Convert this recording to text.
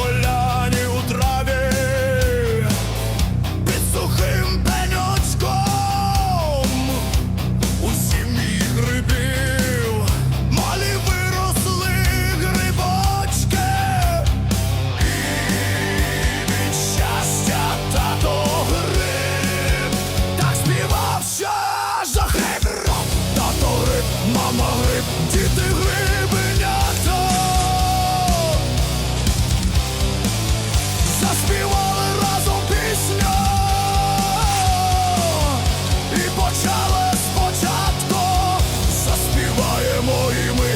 поляні у траві, під сухим пеньочком у сім'ї грибів, малі виросли грибочки, і від щастя тато гриб, так співався за гриб, тато гриб, мама гриб, діти гриб. Заспівали разом пісню і почали спочатку. Заспіваємо і ми